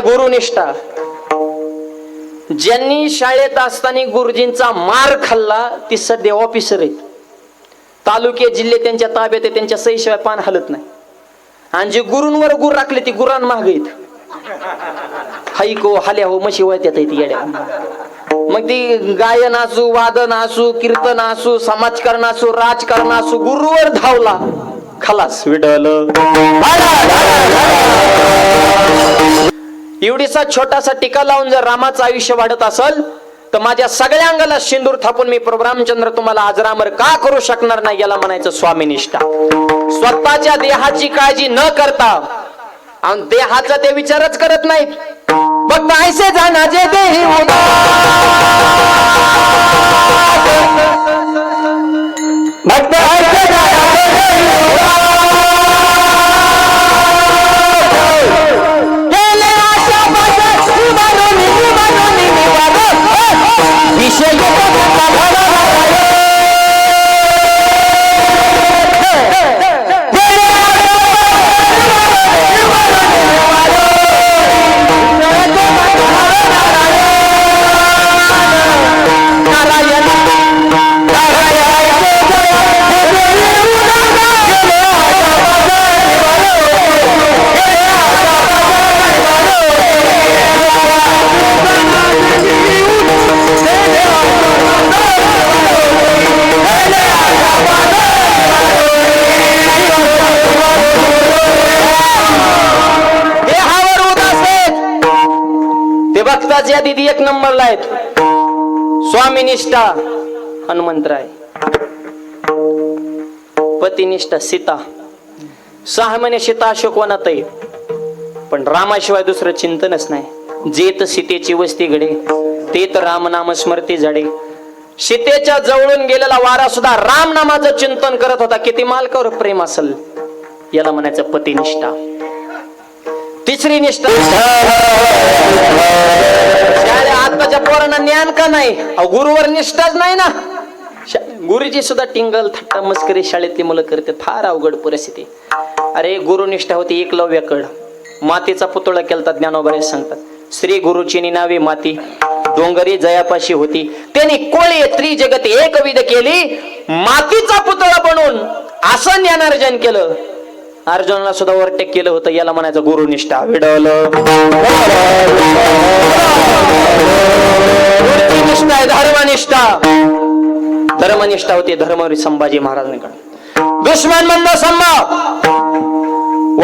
काय गुरुनिष्ठा. ज्यांनी शाळेत असताना गुरुजींचा मार खाल्ला ती सध्या ऑफिसर आहेत. तालुके जिल्हे त्यांच्या ताब्यात आहे त्यांच्या सहीशिवाय पान हलत नाही. आणि जे गुरूंवर गुर राखले ती गुरान माग आहेत हाईको हाल्या हो म्हशी वळत्यात आहेत येड्या. मग ती गायन असू वादन असू कीर्तन असू समाजकारण असू राजकारण असू गुरुवर धावला. खलास. विडल एवढीसा छोटासा टीका लावून जर रामाचं आयुष्य वाढत असल तर माझ्या सगळ्या अंगाला सिंदूर थापून मी प्रभुरामचंद्र तुम्हाला आजरामर का करू शकणार नाही याला म्हणायचं स्वामीनिष्ठा स्वतःच्या देहाची काळजी न करता आणि देहाचा ते विचारच करत नाहीत. फक्त ऐसे जाना जे देही भक्त स्वामीनिष्ठा हनुमंतराय. पतिनिष्ठा सीता. सहा महिने सीता अशोकवनात आहे. पण रामाशिवाय दुसरं चिंतनच नाही. जेत सीतेची वस्ती घडे ते तर रामनाम स्मृती झाडे. सीतेच्या जवळून गेलेला वारा सुद्धा राम नामाचं चिंतन करत होता. किती मालकावर प्रेम असेल? याला म्हणायचं पतिनिष्ठा तिसरी निष्ठा. माझ्या पोरांना ज्ञान का नाही? अहो, गुरुवर निष्ठाच नाही ना. गुरुजी गुरुची सुद्धा टिंगल थट्टा मस्करी शाळेतली मुलं करते फार अवघड परिस्थिती. अरे गुरुनिष्ठा होती एकलव्याकड मातीचा पुतळा केलता ज्ञानोबरे सांगतात. श्री गुरुची निनावी माती. डोंगरी जयापाशी होती. त्यांनी कोळी त्रिजगत एक विध केली. मातीचा पुतळा बनवून असं ज्ञानार्जन केलं. अर्जुनाला सुद्धा ओव्हरटेक केलं होतं. याला म्हणायचं गुरुनिष्ठा विडवलं. निष्ठा आहे धर्मनिष्ठा. धर्मनिष्ठा होती धर्मवीर संभाजी महाराजांकडे. दुश्मन मंद संभा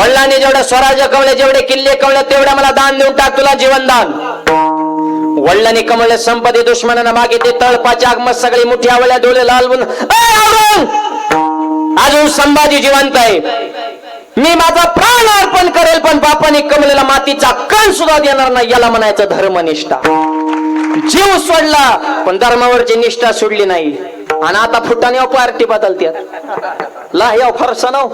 वडिलांनी जेवढं स्वराज्य कवले जेवढे किल्ले कवले तेवढं मला दान देऊन टाक तुला जीवनदान. वडिलांनी कमळले संपदे दुश्मनांना मागितले तळपाच्या आगमत सगळी मोठी आवळ्या डोळे लालवून अजून संभाजी जिवंत आहे. मी माझा प्राण अर्पण करेल पण बापाने कमलेला मातीचा कण सुद्धा देणार नाही याला म्हणायचं धर्मनिष्ठा. जीव सोडला पण धर्मावरची निष्ठा सोडली नाही. आणि आता फुटाने पार्टी बदलत्यात. लाह्या फारसा नाव.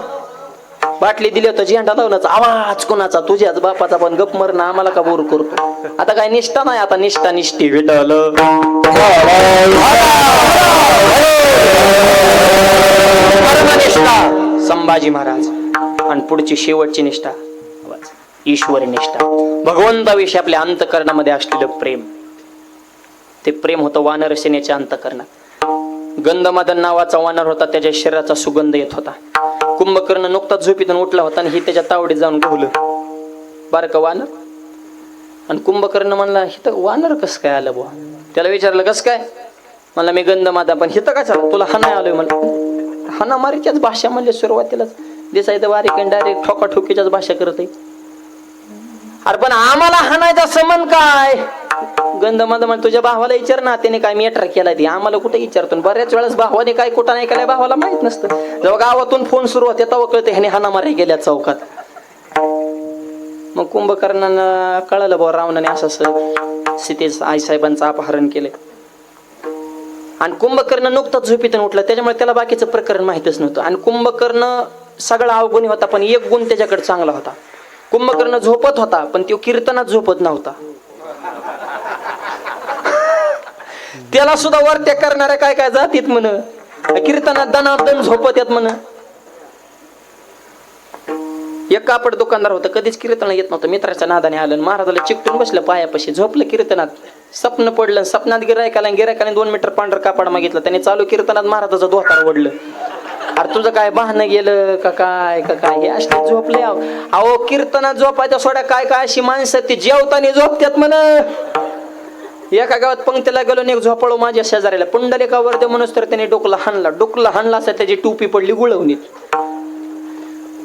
बाटली दिली होतं झेंडा लावण्याचा आवाज कोणाचा? तुझ्याच बापाचा पण गप मरण आम्हाला का बोर करतो आता काय निष्ठा नाही आता निष्ठा निष्ठी विटल संभाजी महाराज. आणि पुढची शेवटची निष्ठा. ईश्वरी निष्ठा. भगवंताविषयी आपल्या अंतकरणामध्ये असलेलं प्रेम. ते प्रेम होतं वानर सेनेच्या अंतकरणात. गंधमदन नावाचा वानर होता त्याच्या शरीराचा सुगंध येत होता. कुंभकर्ण नुकताच झोपीतून उठला होता आणि हे त्याच्या तावडीत जाऊन घोवलं. बारका वानर. आणि कुंभकर्ण म्हणला हिथं वानर कसं काय आलं बुवा? त्याला विचारलं कसं काय? मला मी गंधमाता पण हिथं काय झालं तुला हाना आलोय म्हणलं हाना मारीच्याच भाषा म्हणजे सुरुवातीलाच. दिसायचं बारीक डायरेक्ट ठोकाठोकीच्याच भाषा करत आहे. अरे पण आम्हाला हाणायचा समन काय? गंध मंद म्हण तुझ्या भावाला विचार ना त्याने काय मेटर केला ती? आम्हाला कुठे विचारतो? बऱ्याच वेळेस भावाने काय कुठं नाही केलाय भावाला माहीत नसतं. जेव्हा गावातून फोन सुरू होते तेव्हा कळते ह्याने हाना मारे गेल्या चौकात. मग कुंभकर्णानं कळलं भाऊ रावणाने असं असं सीतेच आईसाहेबांचं अपहरण केलं आणि कुंभकर्ण नुकताच झोपीतून उठला. त्याच्यामुळे त्याला बाकीचं प्रकरण माहितच नव्हतं. आणि कुंभकर्ण सगळा अवगुणी होता पण एक गुण त्याच्याकडे चांगला होता. कुंभकर्ण झोपत होता पण तो कीर्तनात झोपत नव्हता. त्याला सुद्धा वर्त्या करणाऱ्या काय काय जातीत म्हण. कीर्तनात दनादन झोपत येत म्हण. एक कापड दुकानदार होता कधीच कीर्तन येत नव्हतं. मित्राच्या नादाने आलं महाराजाला चिकटून बसलं पायापाशी. झोपलं कीर्तनात. स्वप्न पडलं स्वप्नात गिरायकाला गिरायकाने दोन मीटर पांढर कापड मागितलं. त्याने चालू कीर्तनात महाराजाचं धोतार ओढलं. अरे तुझं काय बहाणं गेलं का काय का काय? हे असले झोपले अहो अहो, कीर्तना झोपायच्या सोड्या काय काय अशी माणसं ती जेवताना झोपत्यात म्हण. एका गावात पंक्तीला गेलो एक झोपाळू माझ्या शेजाऱ्याला पुंडलिकावर ते म्हणून तर त्याने डोकला हाणला. डोकला हाणला असता त्याची टोपी पडली गुळवणीत.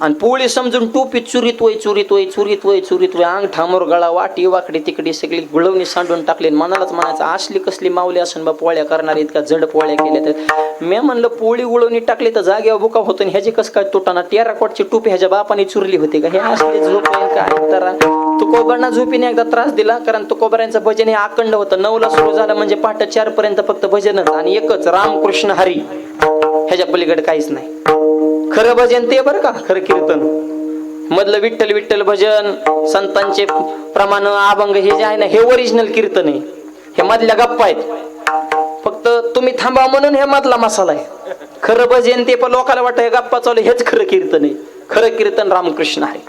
आणि पोळी समजून टोपी चुरीत वय चुरीत वय चुरीत वय चुरीत वय. अंग ठामोर गळा वाटी वाकडी तिकडी सगळी गुळवणी सांडून टाकली. मनालाच म्हणायचं असली कसली माऊली असून बा पोळ्या करणार इतका जड पोळ्या केल्या तर. मी म्हणलं पोळी गुळवणी टाकली तर जागेवर बुका होतो आणि ह्याची कसं काय तुटाना? तेरा टोपी ह्याच्या बापाने चुरली होती का? हे असली झोप काय तर तुकोबरांना झोपीने एकदा त्रास दिला कारण तुकोबऱ्यांचं भजन हे अखंड होतं. नऊला सुरू झालं म्हणजे पहाटे चार पर्यंत फक्त भजनच आणि एकच रामकृष्ण हरी. ह्याच्या पलीकडे काहीच नाही. खरं भजन ते बरं का? खरं कीर्तन. मधलं विठ्ठल विठ्ठल भजन संतांचे प्रमाण अभंग हे जे आहे ना हे ओरिजिनल कीर्तन आहे. हे मधल्या गप्पा आहेत. फक्त तुम्ही थांबा म्हणून हे मधला मसाला आहे. खरं भजन ते पण लोकांना वाटतं हे गप्पा चालू हेच खरं कीर्तन आहे. खरं कीर्तन रामकृष्ण आहे.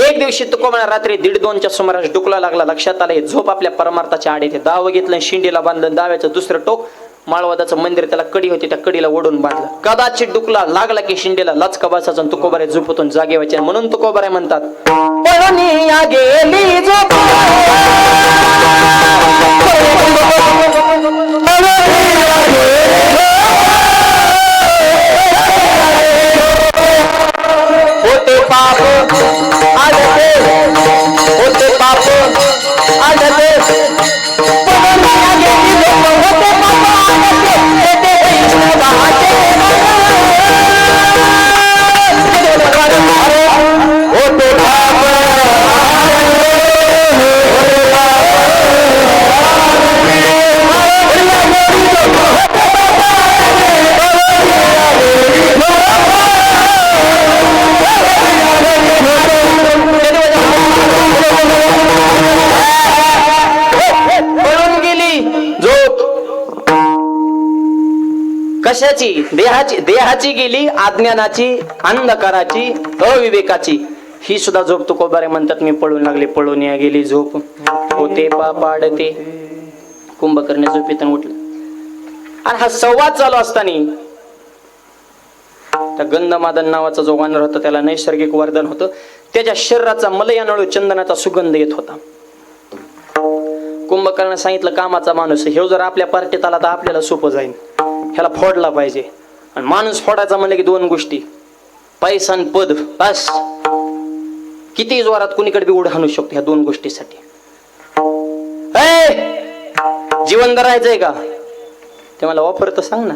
एक दिवशी तुकोबा रात्री दीड दोनच्या सुमारास डुकला लागला लक्षात आलं हे झोप आपल्या परमार्थाच्या आड येते दाव घेतलं शिंडीला बांधलं दाव्याचं दुसरं टोक माळवादाचं मंदिर त्याला कडी होती त्या कडीला ओढून बांधलं. कदाचित डुकला लागला की शिंडेला लचका बसायचा तुकोबारे झोपतून जागे व्हायचे. म्हणून तुकोबारे म्हणतात पळून या होते पाप. कशाची? देहाची देहाची गेली अज्ञानाची अंधकाराची अविवेकाची. ही सुद्धा झोप तुकोबारे म्हणतात मी पळून लागले पळून या गेली झोप. होते पापाडते कुंभकर्ण झोप झोपेतून उठलं. आणि हा संवाद चालू असताना त्या गंधमादन नावाचा जो वानर होता त्याला नैसर्गिक वरदान होतं. त्याच्या शरीराचा मलयानळू चंदनाचा सुगंध येत होता. कुंभकर्ण सांगितलं कामाचा माणूस हे ह्यो जर आपल्या पार्टीत आला तर आपल्याला सोपं जाईल ह्याला फोडला पाहिजे. आणि माणूस फोडायचा म्हणलं की दोन गोष्टी. पैसा आणि पद बस. किती जोरात कुणीकडे बी उड हाणू शकतो ह्या दोन गोष्टीसाठी. जीवन जिवंत का? ते मला ऑफर तर सांग ना.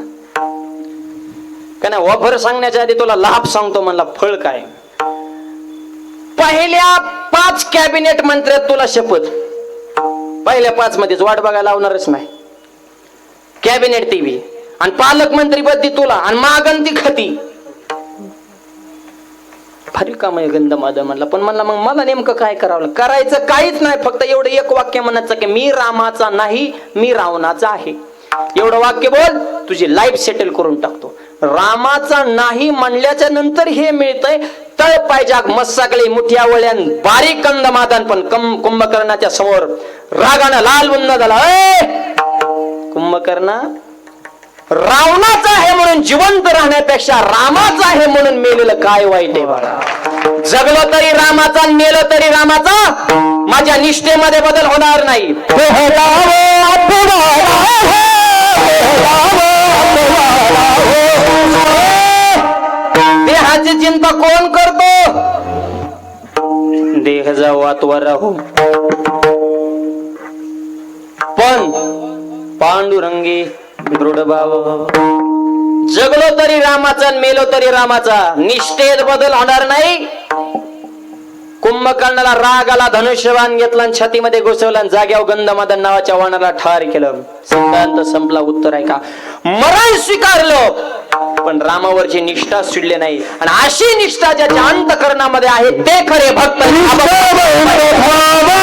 का नाही ऑफर सांगण्याच्या आधी तुला लाभ सांगतो म्हणला फळ काय? पहिल्या पाच कॅबिनेट मंत्र्यात तुला शपथ. पहिल्या पाच मध्येच वाट बघायला लावणारच नाही. कॅबिनेट टीव्ही आणि पालकमंत्री बद्दी तुला आणि मागंती खती. भारी काम आहे गंध माझा म्हणला. पण म्हणला मग मला नेमकं काय करावं करायचं काहीच नाही फक्त एवढं एक वाक्य म्हणायचं की मी रामाचा नाही मी रावणाचा आहे. एवढं वाक्य बोल तुझी लाईफ सेटल करून टाकतो. रामाचा नाही म्हणल्याच्या नंतर हे मिळतंय तळ पायजाग मस्साकळे मुठ्या वळ्यान बारीक कंद मादान पण कम कुंभकर्णाच्या समोर. रागानं लाल बुंद झाला. कुंभकर्णा रावणाचा आहे म्हणून जिवंत राहण्यापेक्षा रामाचा आहे म्हणून मेलेलं काय वाईट आहे बाळा? जगलो तरी रामाचा मेलो तरी रामाचा माझ्या निष्ठेमध्ये बदल होणार नाही. देहाची चिंता कोण करतो? देह जाऊ आतवर राहू. पण पांडुरंगी जगलो तरी रामाचा मेलो तरी रामाचा. निष्ठेत बदल होणार नाही. कुंभकर्णाला राग आला धनुष्यवान घेतला छातीमध्ये घुसवला जाग्यावर गंधमादन नावाच्या वाणाला ठार केलं. सिद्धांत संपला. उत्तर आहे का? मरण स्वीकारलो. पण रामावरची निष्ठा सुडली नाही आणि अशी निष्ठा ज्याच्या अंतकरणामध्ये आहे ते खरे भक्त भावा